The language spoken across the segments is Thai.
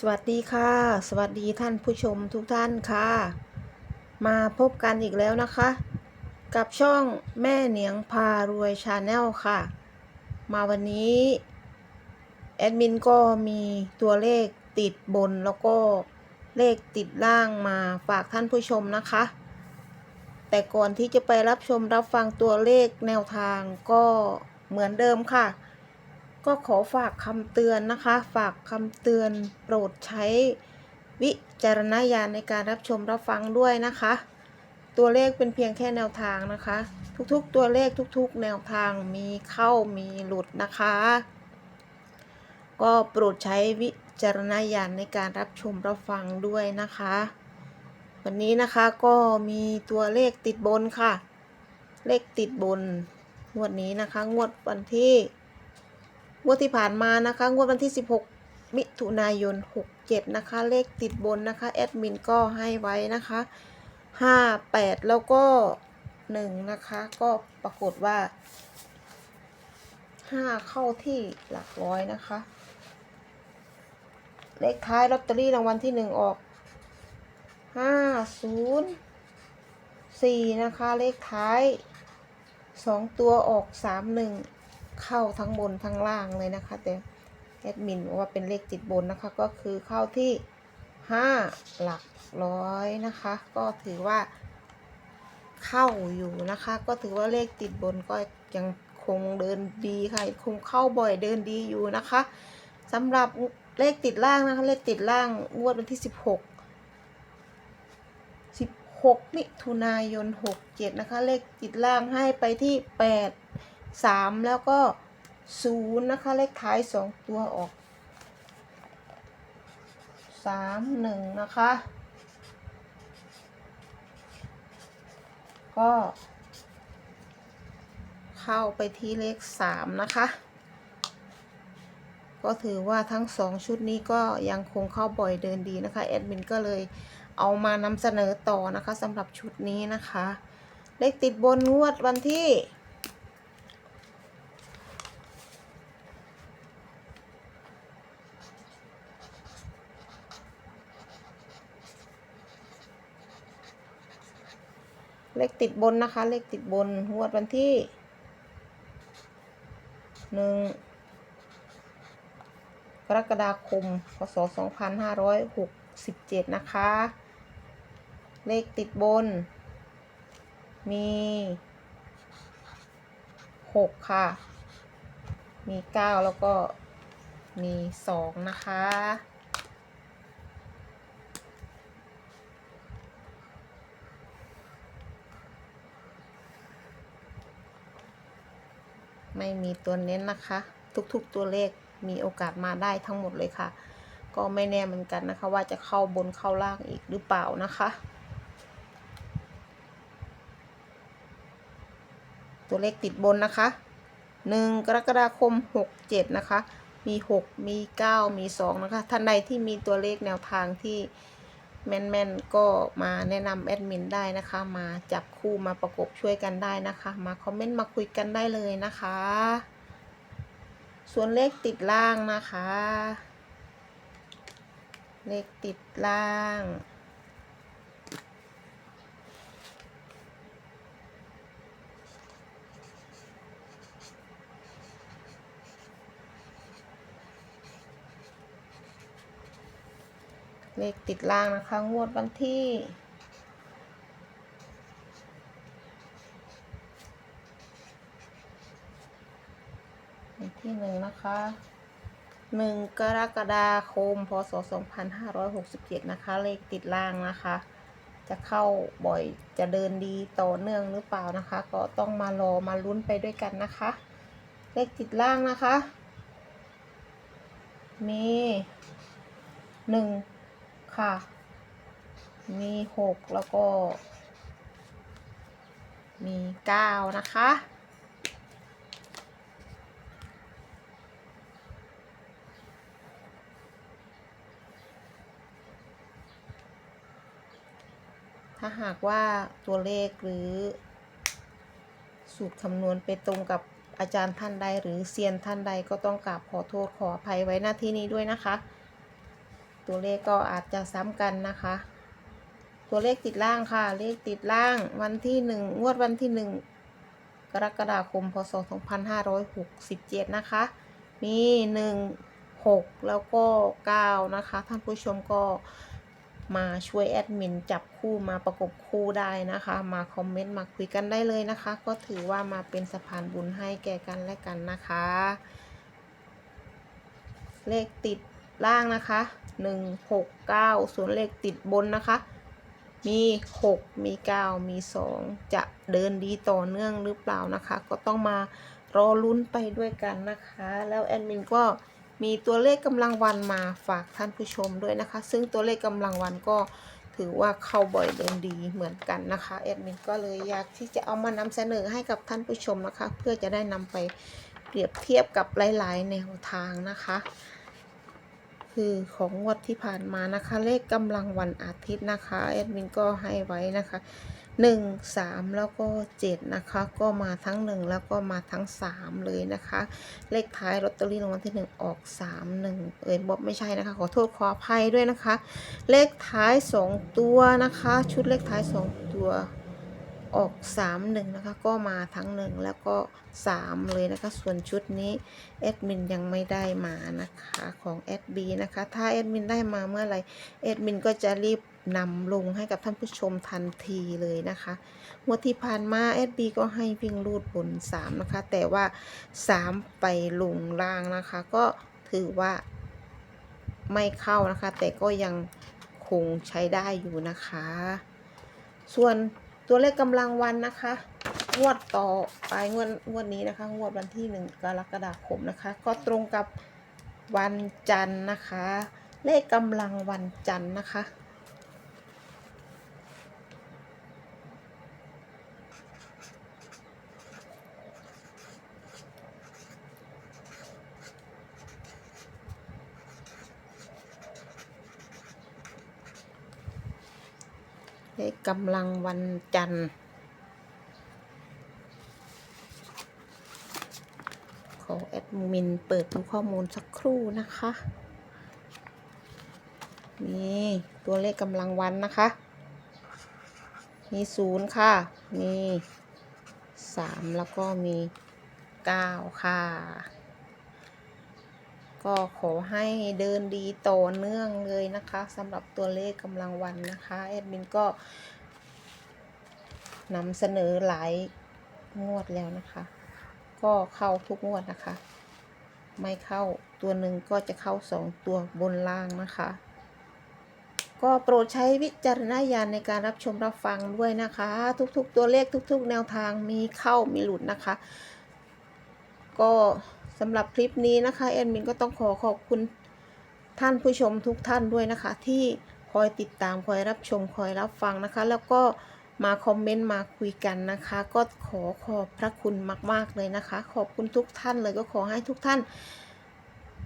สวัสดีค่ะ สวัสดีท่านผู้ชมทุกท่านค่ะ มาพบกันอีกแล้วนะคะ กับช่องแม่เหนียงพารวยชาแนลค่ะ มาวันนี้ แอดมินก็มีตัวเลขติดบนแล้วก็เลขติดล่างมาฝากท่านผู้ชมนะคะ แต่ก่อนที่จะไปรับชมรับฟังตัวเลขแนวทางก็เหมือนเดิมค่ะ ก็ขอฝากคำเตือนนะคะ ฝากคำเตือนโปรดใช้วิจารณญาณในการรับชมรับฟังด้วยนะคะ ตัวเลขเป็นเพียงแค่แนวทางนะคะ ทุกๆตัวเลขทุกๆ แนวทางมีเข้ามีหลุดนะคะ ก็โปรดใช้วิจารณญาณในการรับชมรับฟังด้วยนะคะ วันนี้นะคะก็มีตัวเลขติดบนค่ะ เลขติดบน งวดนี้นะคะ งวดวันที่ งวดที่ผ่านมานะคะ งวดวันที่ 16 มิถุนายน 67 นะคะ เลขติดบนนะคะ แอดมินก็ให้ไว้นะคะ 58 แล้วก็ 1 นะคะ ก็ปรากฏว่า 5 เข้าที่หลักร้อยนะคะ เลขท้ายลอตเตอรี่รางวัลที่ 1 ออก 504 นะคะ เลขท้าย 2 ตัวออก 31 เข้าทั้งบนทั้งล่างเลยนะคะ แต่แอดมินบอกว่าเป็นเลขติดบนนะคะ ก็คือเข้าที่ 5 หลักร้อยนะคะ ก็ถือว่าเข้าอยู่นะคะ ก็ถือว่าเลขติดบนก็ยังคงเดินดีค่ะคงเข้าบ่อยเดินดีอยู่นะคะสำหรับเลขติดล่างนะคะ เลขติดล่างงวดวันที่ 16 16มิถุนายน 67 นะคะ เลขติดล่างให้ไปที่ 8 3แล้วก็0นะคะเลขท้าย2ตัวออก3 1นะคะ ก็ เข้าไปที่เลข3นะคะ ก็ถือว่าทั้ง2ชุดนี้ก็ยังคงเข้าบ่อยเดินดีนะคะ แอดมินก็เลยเอามานำเสนอต่อนะคะสำหรับชุดนี้นะคะ เลขติดบนงวดวันที่ เลขติดบนนะคะ เลขติดบนงวดวันที่หนึ่งกรกฎาคม พศ 2567 นะคะ เลขติดบน มี 6 ค่ะ มี 9 แล้วก็มี 2 นะคะ ไม่มีตัวเน้นนะคะ ทุกๆตัวเลขมีโอกาสมาได้ทั้งหมดเลยค่ะ ก็ไม่แน่เหมือนกันนะคะ ว่าจะเข้าบนเข้าล่างอีกหรือเปล่านะคะ ตัวเลขติดบนนะคะหนึ่งกรกฎาคมหกเจ็ดนะคะ มีหกมีเก้ามีสองนะคะ ท่านใดที่มีตัวเลขแนวทางที่ แม่นๆก็มาแนะนำแอดมินได้นะคะ มาจับคู่มาประกบช่วยกันได้นะคะ มาคอมเมนต์มาคุยกันได้เลยนะคะ ส่วนเลขติดล่างนะคะ เลขติดล่าง เลขติดล่างนะคะ งวดวันที่เลขที่หนึ่งนะคะหนึ่งกรกฎาคม พศ 2567 นะคะ เลขติดล่างนะคะ จะเข้าบ่อยจะเดินดีต่อเนื่องหรือเปล่านะคะ ก็ต้องมารอมาลุ้นไปด้วยกันนะคะ เลขติดล่างนะคะ มีหนึ่ง ค่ะ มีหกแล้วก็ มีเก้านะคะ ถ้าหากว่าตัวเลขหรือสูตรคำนวณไปตรงกับอาจารย์ท่านใดหรือเซียนท่านใดก็ต้องกราบขอโทษขออภัยไว้หน้าที่นี้ด้วยนะคะ ตัวเลขก็อาจจะซ้ำกันนะคะ ตัวเลขติดล่างค่ะ เลขติดล่างวันที่หนึ่งงวดวันที่หนึ่งกรกฎาคมพศ 2567 นะคะ มีหนึ่งหกแล้วก็เก้านะคะ ท่านผู้ชมก็มาช่วยแอดมินจับคู่มาประกบคู่ได้นะคะ มาคอมเมนต์มาคุยกันได้เลยนะคะ ก็ถือว่ามาเป็นสะพานบุญให้แก่กันและกันนะคะ เลขติด ล่างนะคะหนึ่งหกเก้าส่วนเลขติดบนนะคะ มีหกมีเก้ามีสองจะเดินดีต่อเนื่องหรือเปล่านะคะ ก็ต้องมารอลุ้นไปด้วยกันนะคะ แล้วแอดมินก็มีตัวเลขกำลังวันมาฝากท่านผู้ชมด้วยนะคะ ซึ่งตัวเลขกำลังวันก็ถือว่าเข้าบ่อยเดินดีเหมือนกันนะคะแอดมินก็เลยอยากที่จะเอามานำเสนอให้กับท่านผู้ชมนะคะ เพื่อจะได้นำไปเปรียบเทียบกับหลาย ๆ แนวทางนะคะ คือของงวดที่ผ่านมานะคะ เลขกำลังวันอาทิตย์นะคะแอดมินก็ให้ไว้นะคะหนึ่งสามแล้วก็เจ็ดนะคะ ก็มาทั้งหนึ่งแล้วก็มาทั้งสามเลยนะคะ เลขท้ายลอตเตอรี่รางวัลที่หนึ่งออกสามหนึ่งเอ้ยบอกไม่ใช่นะคะ ขอโทษขออภัยด้วยนะคะ เลขท้ายสองตัวนะคะ ชุดเลขท้ายสองตัว ออกสามหนึ่งนะคะก็มาทั้งหนึ่งแล้วก็สามเลยนะคะ ส่วนชุดนี้แอดมินยังไม่ได้มานะคะของแอดบีนะคะ ถ้าแอดมินได้มาเมื่อไหร่แอดมินก็จะรีบนำลงให้กับท่านผู้ชมทันทีเลยนะคะงวดที่ผ่านมาแอดบีก็ให้วิ่งรูดบน 3 นะคะ แต่ว่า 3 ไปลงล่างนะคะ ก็ถือว่าไม่เข้านะคะ แต่ก็ยังคงใช้ได้อยู่นะคะ ส่วน ตัวเลขกำลังวันนะคะ งวดต่อไปงวดงวดนี้นะคะ งวดวันที่หนึ่งกรกฎาคมนะคะ ก็ตรงกับวันจันทร์นะคะ เลขกำลังวันจันทร์นะคะ เลขกำลังวันจันทร์ ขอแอดมินเปิดดูข้อมูลสักครู่นะคะ นี่ตัวเลขกำลังวันนะคะ มีศูนย์ค่ะ มีสามแล้วก็มีเก้าค่ะ ก็ขอให้เดินดีต่อเนื่องเลยนะคะสำหรับตัวเลขกำลังวันนะคะแอดมินก็นำเสนอหลายงวดแล้วนะคะ ก็เข้าทุกงวดนะคะ ไม่เข้าตัวหนึ่งก็จะเข้าสองตัวบนล่างนะคะ ก็โปรดใช้วิจารณญาณในการรับชมรับฟังด้วยนะคะ ทุกๆ ตัวเลขทุก ๆ แนวทางมีเข้ามีหลุดนะคะ ก็ สำหรับคลิปนี้นะคะแอดมินก็ต้องขอขอบคุณท่านผู้ชมทุกท่านด้วยนะคะ ที่คอยติดตามคอยรับชมคอยรับฟังนะคะ แล้วก็มาคอมเมนต์มาคุยกันนะคะ ก็ขอขอบพระคุณมาก ๆ เลยนะคะ ขอบคุณทุกท่านเลยก็ขอให้ทุกท่าน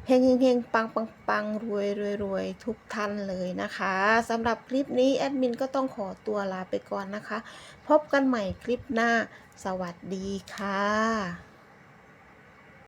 เฮงเฮงปังปังปังรวยรวยรวยทุกท่านเลยนะคะสำหรับคลิปนี้แอดมินก็ต้องขอตัวลาไปก่อนนะคะ พบกันใหม่คลิปหน้า สวัสดีค่ะ